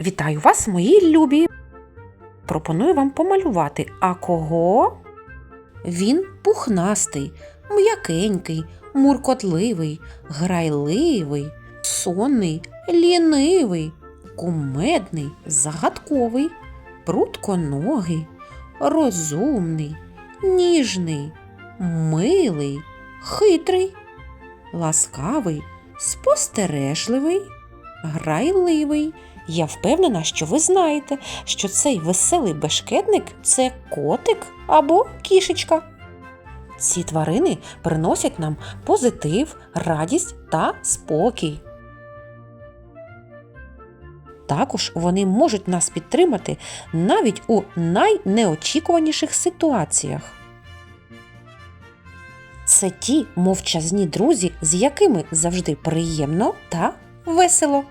Вітаю вас, мої любі! Пропоную вам помалювати. А кого? Він пухнастий, м'якенький, муркотливий, грайливий, сонний, лінивий, кумедний, загадковий, прутконогий, розумний, ніжний, милий, хитрий, ласкавий, спостережливий, грайливий. Я впевнена, що ви знаєте, що цей веселий бешкетник це котик або кішечка. Ці тварини приносять нам позитив, радість та спокій. Також вони можуть нас підтримати навіть у найнеочікуваніших ситуаціях. Це ті мовчазні друзі, з якими завжди приємно та весело.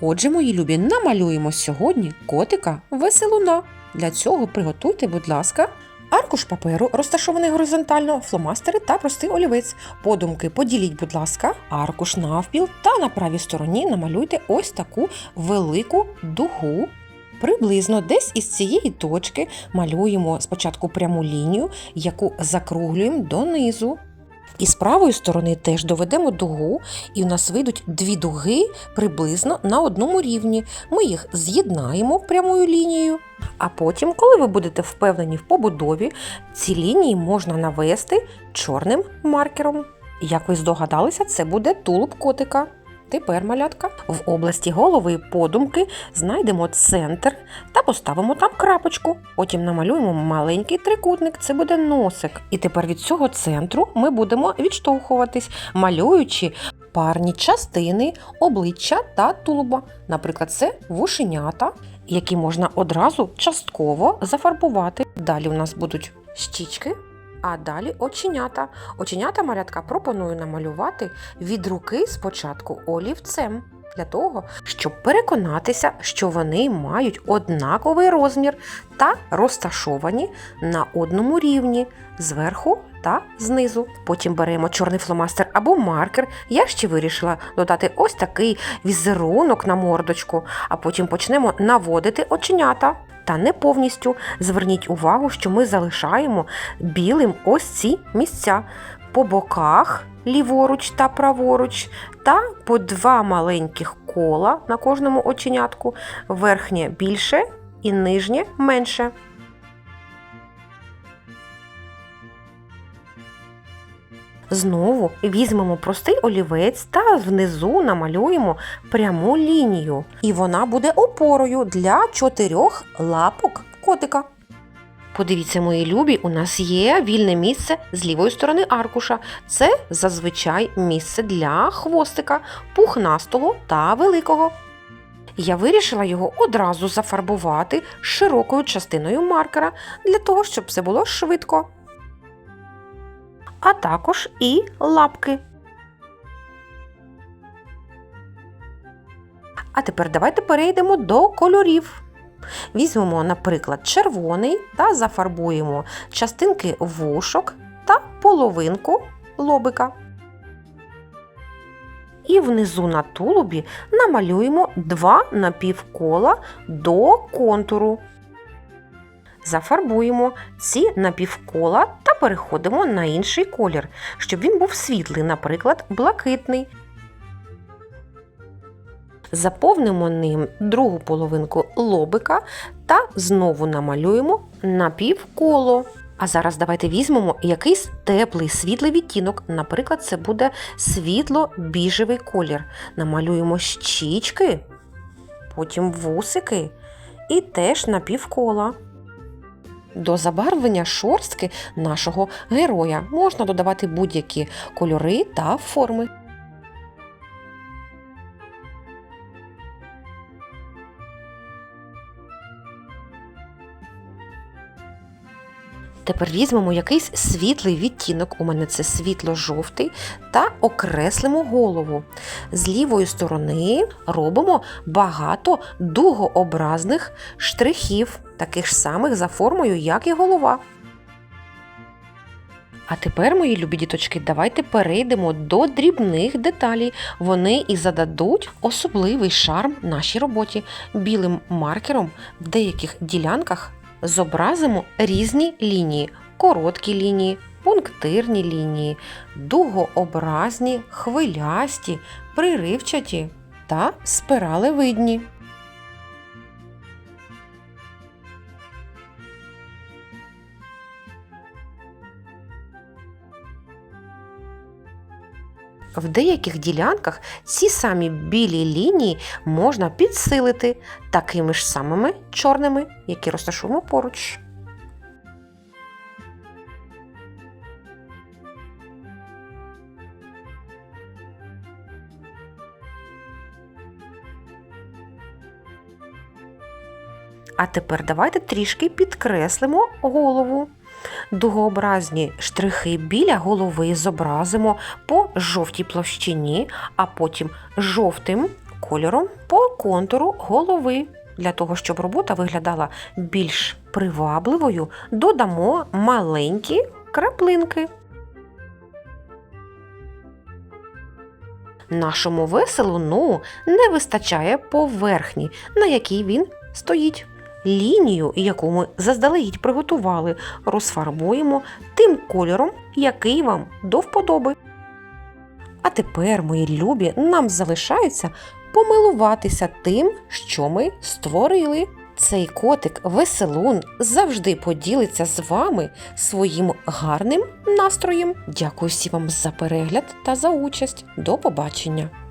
Отже, мої любі, намалюємо сьогодні котика веселуна. Для цього приготуйте, будь ласка, аркуш паперу, розташований горизонтально, фломастери та простий олівець. Подумки поділіть, будь ласка, аркуш навпіл та на правій стороні намалюйте ось таку велику дугу. Приблизно десь із цієї точки малюємо спочатку пряму лінію, яку закруглюємо донизу. І з правої сторони теж доведемо дугу, і в нас вийдуть дві дуги приблизно на одному рівні. Ми їх з'єднаємо прямою лінією. А потім, коли ви будете впевнені в побудові, ці лінії можна навести чорним маркером. Як ви здогадалися, це буде тулуб котика. Тепер, малятка, в області голови подумки знайдемо центр та поставимо там крапочку. Потім намалюємо маленький трикутник, це буде носик. І тепер від цього центру ми будемо відштовхуватись, малюючи парні частини обличчя та тулуба. Наприклад, це вушенята, які можна одразу частково зафарбувати. Далі у нас будуть щічки. А далі оченята. Оченята малятка пропоную намалювати від руки спочатку олівцем. Для того, щоб переконатися, що вони мають однаковий розмір та розташовані на одному рівні зверху та знизу. Потім беремо чорний фломастер або маркер. Я ще вирішила додати ось такий візерунок на мордочку, а потім почнемо наводити оченята. Та не повністю. Зверніть увагу, що ми залишаємо білим ось ці місця. По боках, ліворуч та праворуч, та по два маленьких кола на кожному оченятку, верхнє більше і нижнє менше. Знову візьмемо простий олівець та внизу намалюємо пряму лінію. І вона буде опорою для чотирьох лапок котика. Подивіться, мої любі, у нас є вільне місце з лівої сторони аркуша. Це зазвичай місце для хвостика, пухнастого та великого. Я вирішила його одразу зафарбувати широкою частиною маркера для того, щоб все було швидко. А також і лапки. А тепер давайте перейдемо до кольорів. Візьмемо, наприклад, червоний та зафарбуємо частинки вушок та половинку лобика. І внизу на тулубі намалюємо два напівкола до контуру. Зафарбуємо ці напівкола переходимо на інший колір, щоб він був світлий, наприклад, блакитний. Заповнимо ним другу половинку лобика та знову намалюємо напівколо. А зараз давайте візьмемо якийсь теплий світлий відтінок. Наприклад, це буде світло-біжевий колір. Намалюємо щічки, потім вусики і теж напівкола. До забарвлення шорстки нашого героя можна додавати будь-які кольори та форми. Тепер візьмемо якийсь світлий відтінок, у мене це світло-жовтий, та окреслимо голову. З лівої сторони робимо багато дугообразних штрихів, таких ж самих за формою, як і голова. А тепер, мої любі діточки, давайте перейдемо до дрібних деталей. Вони і зададуть особливий шарм нашій роботі. Білим маркером в деяких ділянках зобразимо різні лінії: короткі лінії, пунктирні лінії, дугообразні, хвилясті, приривчаті та спиралевидні. В деяких ділянках ці самі білі лінії можна підсилити такими ж самими чорними, які розташуємо поруч. А тепер давайте трішки підкреслимо голову. Дугообразні штрихи біля голови зобразимо по жовтій площині, а потім жовтим кольором по контуру голови. Для того, щоб робота виглядала більш привабливою, додамо маленькі краплинки. Нашому веселуну не вистачає поверхні, на якій він стоїть. Лінію, яку ми заздалегідь приготували, розфарбуємо тим кольором, який вам до вподоби. А тепер, мої любі, нам залишається помилуватися тим, що ми створили. Цей котик веселун завжди поділиться з вами своїм гарним настроєм. Дякую всім вам за перегляд та за участь. До побачення!